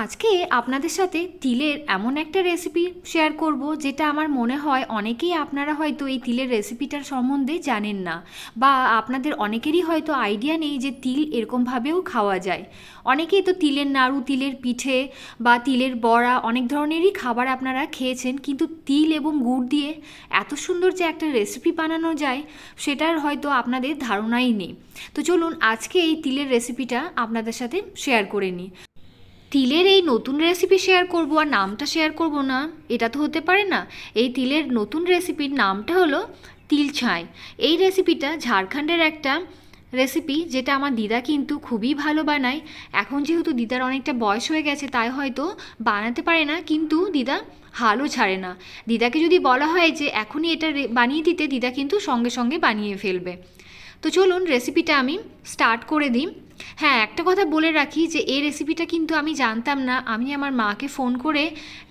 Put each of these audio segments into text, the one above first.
আজকে আপনাদের সাথে তিলের এমন একটা রেসিপি শেয়ার করব, যেটা আমার মনে হয় অনেকেই আপনারা হয়তো এই তিলের রেসিপিটার সম্বন্ধে জানেন না, বা আপনাদের অনেকেরই হয়তো আইডিয়া নেই যে তিল এরকমভাবেও খাওয়া যায়। অনেকেই তো তিলের নাড়ু, তিলের পিঠে, বা তিলের বড়া, অনেক ধরনেরই খাবার আপনারা খেয়েছেন, কিন্তু তিল এবং গুড় দিয়ে এত সুন্দর যে একটা রেসিপি বানানো যায়, সেটার হয়তো আপনাদের ধারণাই নেই। তো চলুন আজকে এই তিলের রেসিপিটা আপনাদের সাথে শেয়ার করে নিই। তিলের এই নতুন রেসিপি শেয়ার করব আর নামটা শেয়ার করব না, এটা তো হতে পারে না। এই তিলের নতুন রেসিপির নামটা হলো তিল ছাই। এই রেসিপিটা ঝাড়খণ্ডের একটা রেসিপি যেটা আমার দিদা কিন্তু খুবই ভালো বানায়। এখন যেহেতু দিদার অনেকটা বয়স হয়ে গেছে, তাই হয়তো বানাতে পারে না, কিন্তু দিদা হালও ছাড়ে না। দিদাকে যদি বলা হয় যে এখনই এটা বানিয়ে দিতে, দিদা কিন্তু সঙ্গে সঙ্গে বানিয়ে ফেলবে। তো চলুন রেসিপিটা আমি স্টার্ট করে দিই। হ্যাঁ একটা কথা বলে রাখি যে এই রেসিপিটা কিন্তু আমি জানতাম না। আমি আমার মাকে ফোন করে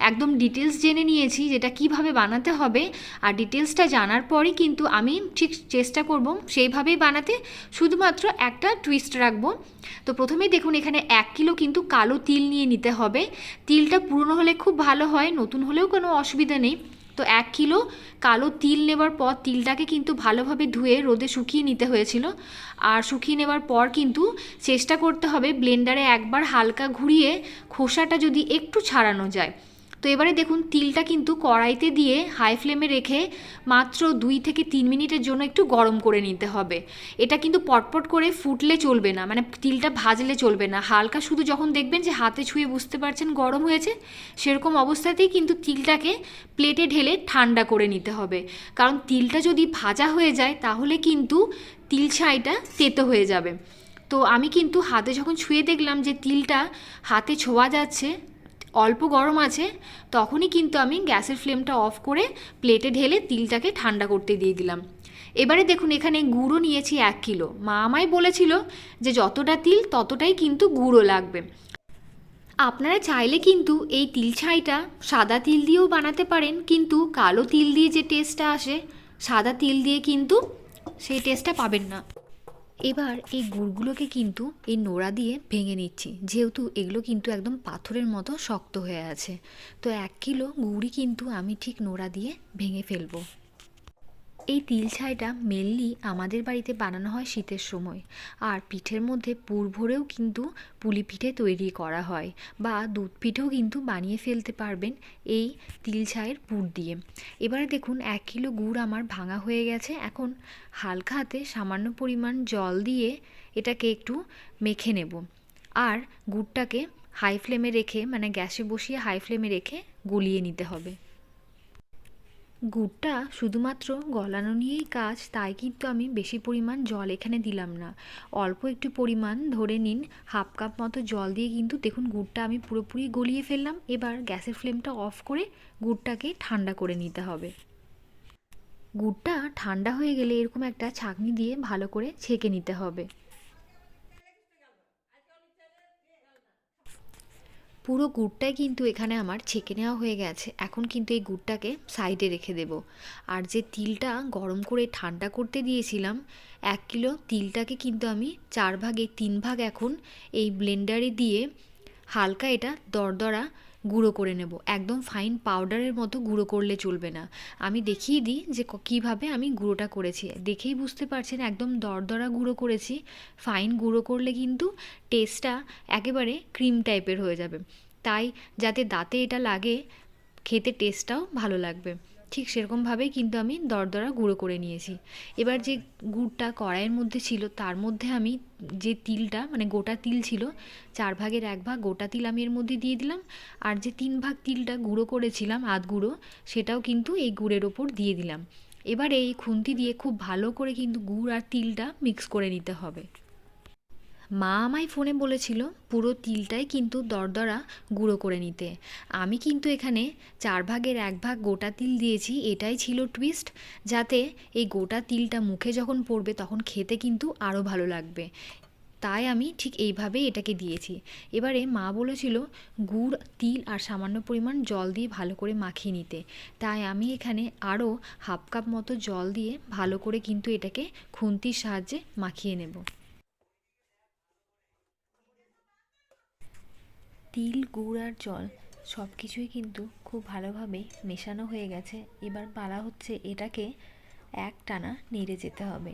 একদম ডিটেলস জেনে নিয়েছি যেটা কীভাবে বানাতে হবে। আর ডিটেলসটা জানার পরই কিন্তু আমি ঠিক চেষ্টা করব সেইভাবেই বানাতে। শুধুমাত্র একটা টুইস্ট রাখব। তো প্রথমেই দেখুন, এখানে এক কিলো কিন্তু কালো তিল নিয়ে নিতে হবে। তিলটা পুরনো হলে খুব ভালো হয়, নতুন হলেও কোনো অসুবিধা নেই। তো এক কিলো কালো তিল নেবার পর তিলটাকে কিন্তু ভালোভাবে ধুয়ে রোদে শুকিয়ে নিতে হয়েছিল। আর শুকিয়ে নেবার পর কিন্তু চেষ্টা করতে হবে ব্লেন্ডারে একবার হালকা ঘুরিয়ে খোসাটা যদি একটু ছাড়ানো যায়। তো এবারে দেখুন, তিলটা কিন্তু কড়াইতে দিয়ে হাই ফ্লেমে রেখে মাত্র দুই থেকে তিন মিনিটের জন্য একটু গরম করে নিতে হবে। এটা কিন্তু পটপট করে ফুটলে চলবে না মানে তিলটা ভাজলে চলবে না। হালকা শুধু যখন দেখবেন যে হাতে ছুঁয়ে বুঝতে পারছেন গরম হয়েছে, সেরকম অবস্থাতেই কিন্তু তিলটাকে প্লেটে ঢেলে ঠান্ডা করে নিতে হবে। কারণ তিলটা যদি ভাজা হয়ে যায়, তাহলে কিন্তু তিল ছাইটা তেতো হয়ে যাবে। তো আমি কিন্তু হাতে যখন ছুঁয়ে দেখলাম যে তিলটা হাতে ছোঁয়া যাচ্ছে অল্প গরম আছে, তখনই কিন্তু আমি গ্যাসের ফ্লেমটা অফ করে প্লেটে ঢেলে তিলটাকে ঠান্ডা করতে দিয়ে দিলাম। এবারে দেখুন, এখানে গুঁড়ো নিয়েছি এক কিলো। মা আমায় বলেছিল যে যতটা তিল, ততটাই কিন্তু গুঁড়ো লাগবে। আপনারা চাইলে কিন্তু এই তিল ছাইটা সাদা তিল দিয়েও বানাতে পারেন, কিন্তু কালো তিল দিয়ে যে টেস্টটা আসে, সাদা তিল দিয়ে কিন্তু সেই টেস্টটা পাবেন না। এবার এই গুড়গুলোকে কিন্তু এই নোড়া দিয়ে ভেঙে নিচ্ছি। যেহেতু এগুলো কিন্তু একদম পাথরের মতো শক্ত হয়ে আছে। তো এক কিলো গুড়ই কিন্তু আমি ঠিক নোড়া দিয়ে ভেঙে ফেলব। এই তিল ছাইটা মেনলি আমাদের বাড়িতে বানানো হয় শীতের সময়। আর পিঠের মধ্যে পুর ভরেও কিন্তু পুলি পিঠে তৈরি করা হয় বা দুধ পিঠেও কিন্তু বানিয়ে ফেলতে পারবেন এই তিল ছাইয়ের পুর দিয়ে। এবারে দেখুন, এক কিলো গুড় আমার ভাঙা হয়ে গেছে। এখন হালকা হাতে সামান্য পরিমাণ জল দিয়ে এটাকে একটু মেখে নেব। আর গুড়টাকে হাই ফ্লেমে রেখে মানে গ্যাসে বসিয়ে হাই ফ্লেমে রেখে গলিয়ে নিতে হবে। গুড়টা শুধুমাত্র গলানো নিয়েই কাজ, তাই কিন্তু আমি বেশি পরিমাণ জল এখানে দিলাম না। অল্প একটু পরিমাণ ধরে নিন, হাফ কাপ মতো জল দিয়ে কিন্তু দেখুন গুড়টা আমি পুরোপুরি গলিয়ে ফেললাম। এবার গ্যাসের ফ্লেমটা অফ করে গুড়টাকে ঠান্ডা করে নিতে হবে। গুড়টা ঠান্ডা হয়ে গেলে এরকম একটা ছাঁকনি দিয়ে ভালো করে ছেঁকে নিতে হবে। পুরো গুড়টাই কিন্তু এখানে আমার ছেঁকে নেওয়া হয়ে গেছে। এখন কিন্তু এই গুড়টাকে সাইডে রেখে দেব। আর যে তিলটা গরম করে ঠান্ডা করতে দিয়েছিলাম, এক কিলো তিলটাকে কিন্তু আমি চার ভাগে তিন ভাগ এখন এই ব্লেন্ডারে দিয়ে হালকা এটা দরদরা গুঁড়ো করে নেব। একদম ফাইন পাউডারের মতো গুঁড়ো করলে চলবে না। আমি দেখিয়ে দিই যে কীভাবে আমি গুঁড়োটা করেছি। দেখেই বুঝতে পারছেন একদম দরদরা গুঁড়ো করেছি। ফাইন গুঁড়ো করলে কিন্তু টেস্টটা একেবারে ক্রিম টাইপের হয়ে যাবে। তাই যাতে দাঁতে এটা লাগে, খেতে টেস্টটাও ভালো লাগবে। ঠিক সেরকমভাবেই কিন্তু আমি দরদরা গুঁড়ো করে নিয়েছি। এবার যে গুড়টা কড়াইয়ের মধ্যে ছিল, তার মধ্যে আমি যে তিলটা মানে গোটা তিল ছিল, চার ভাগের এক ভাগ গোটা তিল আমি এর মধ্যে দিয়ে দিলাম। আর যে তিন ভাগ তিলটা গুঁড়ো করেছিলাম, আধ গুঁড়ো, সেটাও কিন্তু এই গুড়ের ওপর দিয়ে দিলাম। এবার এই খুন্তি দিয়ে খুব ভালো করে কিন্তু গুড় আর তিলটা মিক্স করে নিতে হবে। মা আমায় ফোনে বলেছিল পুরো তিলটাই কিন্তু দরদরা গুঁড়ো করে নিতে। আমি কিন্তু এখানে চার ভাগের এক ভাগ গোটা তিল দিয়েছি, এটাই ছিল টুইস্ট যাতে এই গোটা তিলটা মুখে যখন পড়বে তখন খেতে কিন্তু আরও ভালো লাগবে। তাই আমি ঠিক এইভাবেই এটাকে দিয়েছি। এবারে মা বলেছিল গুড়, তিল আর সামান্য পরিমাণ জল দিয়ে ভালো করে মাখিয়ে নিতে। তাই আমি এখানে আরও হাফ কাপ মতো জল দিয়ে ভালো করে কিন্তু এটাকে খুন্তির সাহায্যে মাখিয়ে নেব। তিল, গুড় আর জল সব কিছুই কিন্তু খুব ভালোভাবে মেশানো হয়ে গেছে। এবার পালা হচ্ছে এটাকে এক টানা নেড়ে যেতে হবে।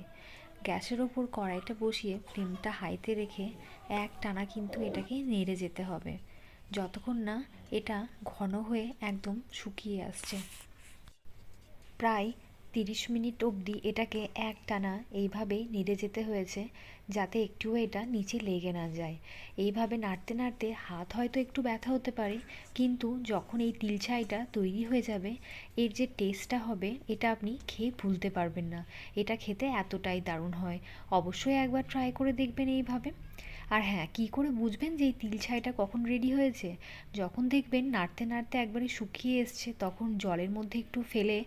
গ্যাসের ওপর কড়াইটা বসিয়ে ফ্লেমটা হাইতে রেখে এক টানা কিন্তু এটাকে নেড়ে যেতে হবে। যতক্ষণ না এটা ঘন হয়ে একদম শুকিয়ে আসছে। প্রায় তিরিশ মিনিট অবধি এটাকে এক টানা এইভাবেই নেড়ে যেতে হয়েছে যাতে একটুও এটা নিচে লেগে না যায়। এইভাবে নাড়তে নাড়তে হাত হয়তো একটু ব্যথা হতে পারে, কিন্তু যখন এই তিল ছাইটা তৈরি হয়ে যাবে, এর যে টেস্টটা হবে, এটা আপনি খেয়ে ভুলতে পারবেন না। এটা খেতে এতটাই দারুণ হয়। অবশ্যই একবার ট্রাই করে দেখবেন এইভাবে। আর হ্যাঁ কি করে বুঝবেন যে এই তিল ছাইটা কখন রেডি হয়েছে? যখন দেখবেন নাড়তে নাড়তে একবারে শুকিয়ে এসছে, তখন জলের মধ্যে একটু ফেলে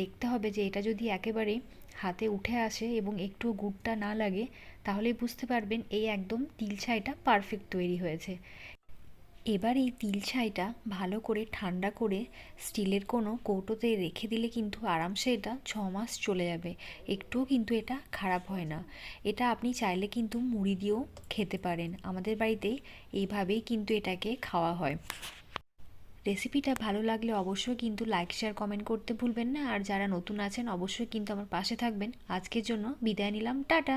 দেখতে হবে যে এটা যদি একেবারে হাতে উঠে আসে এবং একটু গুড়টা না লাগে, তাহলে বুঝতে পারবেন এই একদম তিল ছাইটা পারফেক্ট তৈরি হয়েছে। এবার এই তিল ছাইটা ভালো করে ঠান্ডা করে স্টিলের কোনো কৌটোতে রেখে দিলে কিন্তু আরামসে এটা ছ মাস চলে যাবে। একটুও কিন্তু এটা খারাপ হয় না। এটা আপনি চাইলে কিন্তু মুড়ি দিয়েও খেতে পারেন। আমাদের বাড়িতে এইভাবেই কিন্তু এটাকে খাওয়া হয়। রেসিপিটা ভালো লাগলে অবশ্যই কিন্তু লাইক, শেয়ার, কমেন্ট করতে ভুলবেন না। আর যারা নতুন আছেন, অবশ্যই কিন্তু আমার পাশে থাকবেন। আজকের জন্য বিদায় নিলাম। টাটা!